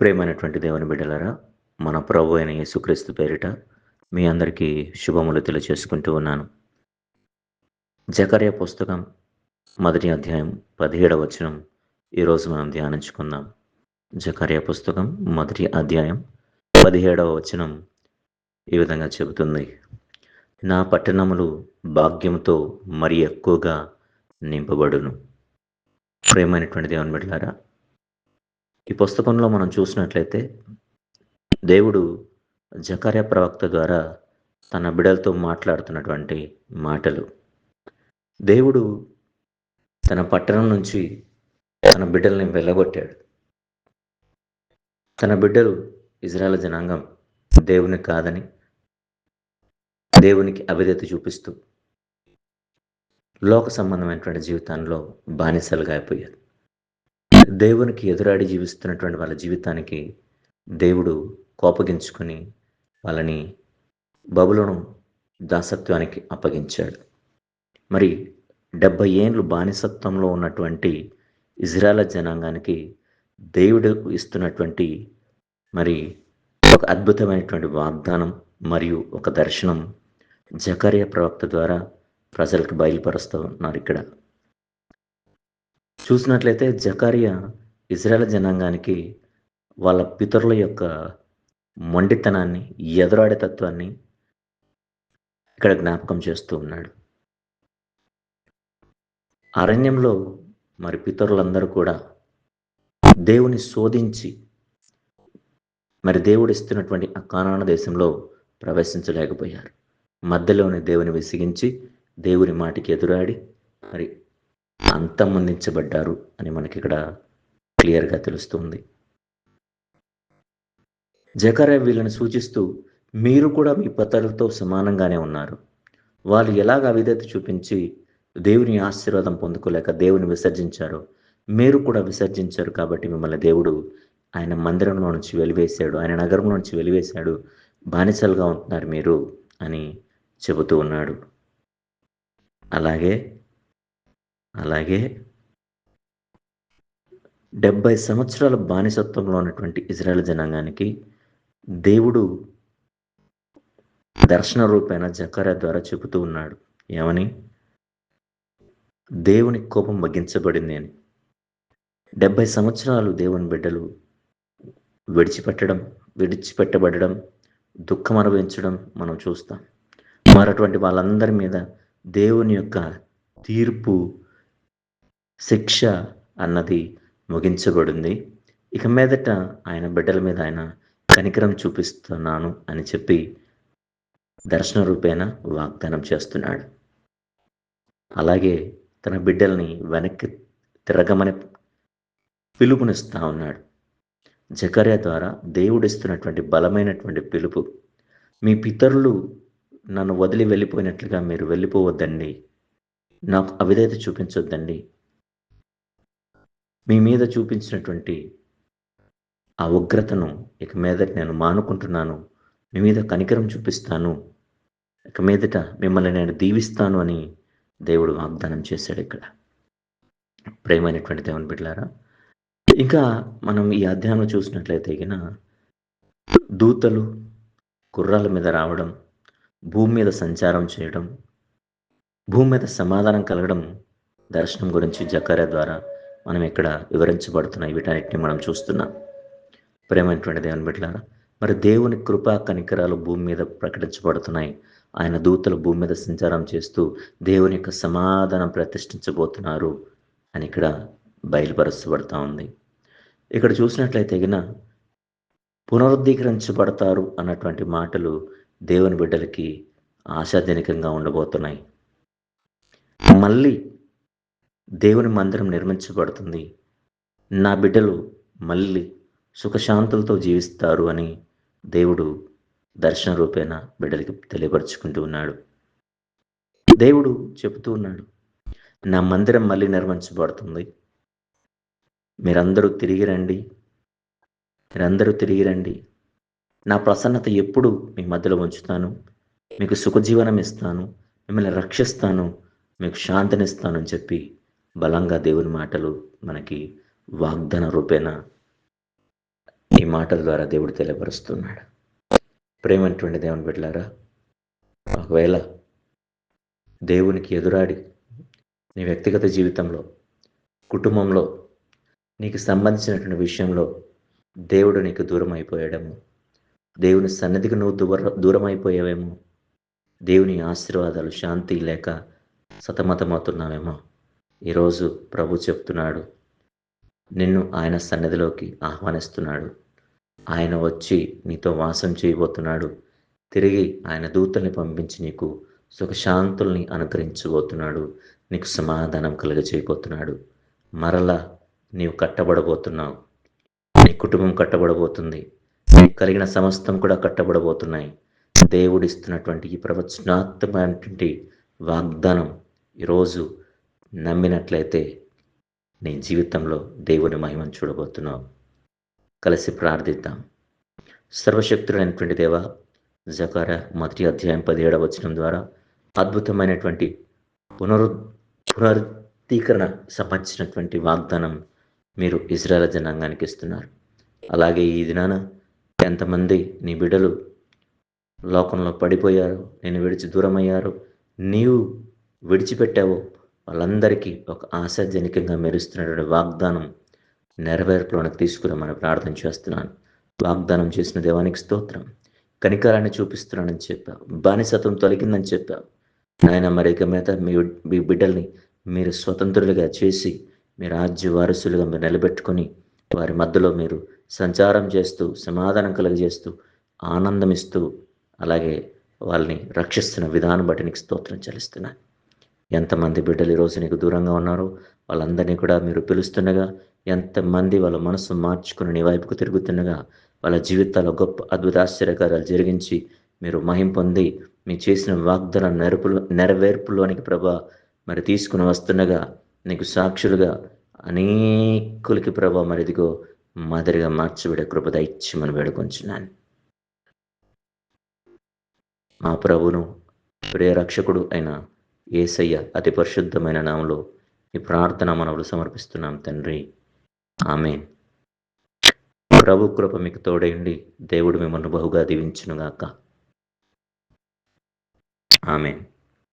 ప్రేమైనటువంటి దేవుని బిడ్డలారా మన ప్రభు అయిన యేసుక్రీస్తు పేరిట మీ అందరికీ శుభములు తెలియచేసుకుంటూ ఉన్నాను. జకర్య పుస్తకం మొదటి అధ్యాయం పదిహేడవ వచనం ఈరోజు మనం ధ్యానించుకుందాం. జకర్య పుస్తకం మొదటి అధ్యాయం పదిహేడవ వచనం ఈ విధంగా చెబుతుంది. నా పట్టణములు భాగ్యంతో మరి ఎక్కువగా నింపబడును. ప్రేమైనటువంటి దేవుని బిడ్డలారా ఈ పుస్తకంలో మనం చూసినట్లయితే దేవుడు జకర్య ప్రవక్త ద్వారా తన బిడలతో మాట్లాడుతున్నటువంటి మాటలు. దేవుడు తన పట్టణం నుంచి తన బిడ్డల్ని వెళ్ళగొట్టాడు. తన బిడ్డలు ఇజ్రాయల్ జనాంగం దేవుని కాదని దేవునికి అవిధేత చూపిస్తూ లోక సంబంధమైనటువంటి జీవితంలో బానిసలుగా అయిపోయారు. దేవునికి ఎదురాడి జీవిస్తున్నటువంటి వాళ్ళ జీవితానికి దేవుడు కోపగించుకుని వాళ్ళని బబులను దాసత్వానికి అప్పగించాడు. మరి డెబ్బై ఏండ్లు బానిసత్వంలో ఉన్నటువంటి ఇజ్రాయల జనాంగానికి దేవుడు ఇస్తున్నటువంటి మరి ఒక అద్భుతమైనటువంటి వాగ్దానం మరియు ఒక దర్శనం జకర్య ప్రవక్త ద్వారా ప్రజలకు బయలుపరుస్తూ ఉన్నారు ఇక్కడ. చూసినట్లయితే జకారియా ఇజ్రాయల్ జనాంగానికి వాళ్ళ పితరుల యొక్క మొండితనాన్ని ఎదురాడే తత్వాన్ని ఇక్కడ జ్ఞాపకం చేస్తూ ఉన్నాడు. అరణ్యంలో మరి పితరులందరూ కూడా దేవుని శోధించి మరి దేవుడు ఇస్తున్నటువంటి ఆ కానాన దేశంలో ప్రవేశించలేకపోయారు. మధ్యలోనే దేవుని విసిగించి దేవుని మాటికి ఎదురాడి మరి అంతమొందించబడ్డారు అని మనకి ఇక్కడ క్లియర్గా తెలుస్తుంది. జకర వీళ్ళని సూచిస్తూ మీరు కూడా మీ పతరులతో సమానంగానే ఉన్నారు. వాళ్ళు ఎలాగ అవిధేత చూపించి దేవుని ఆశీర్వాదం పొందుకోలేక దేవుని విసర్జించారో మీరు కూడా విసర్జించారు కాబట్టి మిమ్మల్ని దేవుడు ఆయన మందిరంలో నుంచి వెలివేశాడు ఆయన నగరంలో నుంచి వెలివేశాడు బానిసలుగా ఉంటున్నారు మీరు అని చెబుతూ ఉన్నాడు. అలాగే అలాగే డెబ్బై సంవత్సరాల బానిసత్వంలో ఉన్నటువంటి ఇజ్రాయల్ జనాంగానికి దేవుడు దర్శన రూపేణ జకర ద్వారా చెబుతూ ఉన్నాడు. ఏమని? దేవుని కోపం మగ్గించబడింది అని. డెబ్బై సంవత్సరాలు దేవుని బిడ్డలు విడిచిపెట్టడం విడిచిపెట్టబడడం దుఃఖం అనుభవించడం మనం చూస్తాం. మరటువంటి వాళ్ళందరి మీద దేవుని యొక్క తీర్పు శిక్ష అన్నది ముగించబడింది. ఇక మీదట ఆయన బిడ్డల మీద ఆయన కనికరం చూపిస్తున్నాను అని చెప్పి దర్శన రూపేణ వాగ్దానం చేస్తున్నాడు. అలాగే తన బిడ్డల్ని వెనక్కి తిరగమని పిలుపునిస్తా ఉన్నాడు. జకర్య ద్వారా దేవుడిస్తున్నటువంటి బలమైనటువంటి పిలుపు మీ పితరులు నన్ను వదిలి వెళ్ళిపోయినట్లుగా మీరు వెళ్ళిపోవద్దండి. నాకు అవిధేత చూపించొద్దండి. మీ మీద చూపించినటువంటి ఆ ఉగ్రతను ఇక మీదట నేను మానుకుంటున్నాను. మీ మీద కనికరం చూపిస్తాను. ఇక మీదట మిమ్మల్ని నేను దీవిస్తాను అని దేవుడు వాగ్దానం చేశాడు ఇక్కడ. ప్రేమైనటువంటి దేవుని బిడ్డలారా ఇంకా మనం ఈ అధ్యాయంలో చూసినట్లయితే ఇక దూతలు గుర్రాల మీద రావడం భూమి మీద సంచారం చేయడం భూమి మీద సమాధానం కలగడం దర్శనం గురించి జకర్య ద్వారా మనం ఇక్కడ వివరించబడుతున్నాయి వీటన్నిటిని మనం చూస్తున్నాం ప్రేమైనటువంటి దేవుని బిడ్డలారా మరి దేవుని కృపా కనికరాలు భూమి మీద ప్రకటించబడుతున్నాయి. ఆయన దూతలు భూమి మీద సంచారం చేస్తూ దేవుని యొక్క సమాధానం ప్రతిష్ఠించబోతున్నారు అని ఇక్కడ బయలుపరచబడతా ఉంది. ఇక్కడ చూసినట్లయితే గిన పునరుద్ధీకరించబడతారు అన్నటువంటి మాటలు దేవుని బిడ్డలకి ఆశాజనకంగా ఉండబోతున్నాయి. మళ్ళీ దేవుని మందిరం నిర్మించబడుతుంది. నా బిడ్డలు మళ్ళీ సుఖశాంతులతో జీవిస్తారు అని దేవుడు దర్శన రూపేణ బిడ్డలకి తెలియపరుచుకుంటూ ఉన్నాడు. దేవుడు చెబుతూ ఉన్నాడు నా మందిరం మళ్ళీ నిర్మించబడుతుంది. మీరందరూ తిరిగి రండి. మీరందరూ తిరిగి రండి. నా ప్రసన్నత ఎప్పుడు మీ మధ్యలో ఉంచుతాను. మీకు సుఖజీవనం ఇస్తాను. మిమ్మల్ని రక్షిస్తాను. మీకు శాంతినిస్తాను అని చెప్పి బలంగా దేవుని మాటలు మనకి వాగ్దాన రూపేణ ఈ మాటల ద్వారా దేవుడు తెలియపరుస్తున్నాడు. ప్రేమటువంటి దేవుని బిడ్డలారా ఒకవేళ దేవునికి ఎదురాడి నీ వ్యక్తిగత జీవితంలో కుటుంబంలో నీకు సంబంధించినటువంటి విషయంలో దేవుడు నీకు దూరం అయిపోయాడేమో దేవుని సన్నిధికి నువ్వు దూర దూరం అయిపోయావేమో దేవుని ఆశీర్వాదాలు శాంతి లేక సతమతమవుతున్నావేమో ఈరోజు ప్రభు చెప్తున్నాడు నిన్ను ఆయన సన్నిధిలోకి ఆహ్వానిస్తున్నాడు. ఆయన వచ్చి నీతో వాసం చేయబోతున్నాడు. తిరిగి ఆయన దూతల్ని పంపించి నీకు సుఖశాంతుల్ని అనుగ్రహించబోతున్నాడు. నీకు సమాధానం కలుగజేయబోతున్నాడు మరలా నీవు కట్టబడబోతున్నావు. నీ కుటుంబం కట్టబడబోతుంది. నీకు కలిగిన సమస్తం కూడా కట్టబడబోతున్నాయి. దేవుడిస్తున్నటువంటి ఈ ప్రవచనాత్మకమైనటువంటి వాగ్దానం ఈరోజు నమ్మినట్లయితే నీ జీవితంలో దేవుని మహిమను చూడబోతున్నావు. కలిసి ప్రార్థిద్దాం. సర్వశక్తుడైనటువంటి దేవ జకార మొదటి అధ్యాయం పదిహేడవ వచనం ద్వారా అద్భుతమైనటువంటి పునరు పునరుద్ధీకరణ సంబంధించినటువంటి వాగ్దానం మీరు ఇజ్రాయల్ జనాంగానికి ఇస్తున్నారు. అలాగే ఈ దినాన ఎంతమంది నీ బిడ్డలు లోకంలో పడిపోయారు నేను విడిచి దూరమయ్యారు నీవు విడిచిపెట్టావో వాళ్ళందరికీ ఒక ఆశాజనకంగా మెరుస్తున్నటువంటి వాగ్దానం నెరవేర్పులోనికి తీసుకురమని ప్రార్థన చేస్తున్నాను. వాగ్దానం చేసిన దేవానికి స్తోత్రం. కనికరాన్ని చూపిస్తున్నానని చెప్పావు. బానిసత్వం తొలగిందని చెప్పావు. నాయన మరి ఇక మీద మీ మీ బిడ్డల్ని మీరు స్వతంత్రులుగా చేసి మీ రాజ్య వారసులుగా మీరు నిలబెట్టుకొని వారి మధ్యలో మీరు సంచారం చేస్తూ సమాధానం కలుగజేస్తూ ఆనందమిస్తూ అలాగే వాళ్ళని రక్షిస్తున్న విధానం బట్టి నీకు స్తోత్రం చెల్లిస్తున్నాను. ఎంతమంది బిడ్డలు ఈరోజు నీకు దూరంగా ఉన్నారో? వాళ్ళందరినీ కూడా మీరు పిలుస్తుండగా ఎంతమంది వాళ్ళ మనసు మార్చుకుని నీ వైపుకు తిరుగుతుండగా వాళ్ళ జీవితాల్లో గొప్ప అద్భుత ఆశ్చర్యకారాలు జరిగించి మీరు మహిం పొంది మీ చేసిన వాగ్దాన నెరపులో నెరవేర్పులోనికి ప్రభా మరి తీసుకుని వస్తుండగా నీకు సాక్షులుగా అనేకులకి ప్రభా మరి ఇదిగో మాదిరిగా కృపద ఇచ్చి మనం వేడుకొంచున్నాను. మా ప్రభును ప్రియ రక్షకుడు అయిన ఏసయ్య అతి పరిశుద్ధమైన నామంలో ఈ ప్రార్థన మనవులు సమర్పిస్తున్నాం తండ్రి. ఆమె ప్రభు కృప మీకు తోడైండి దేవుడు మిమ్మల్ని బహుగా దీవించునుగాక. ఆమె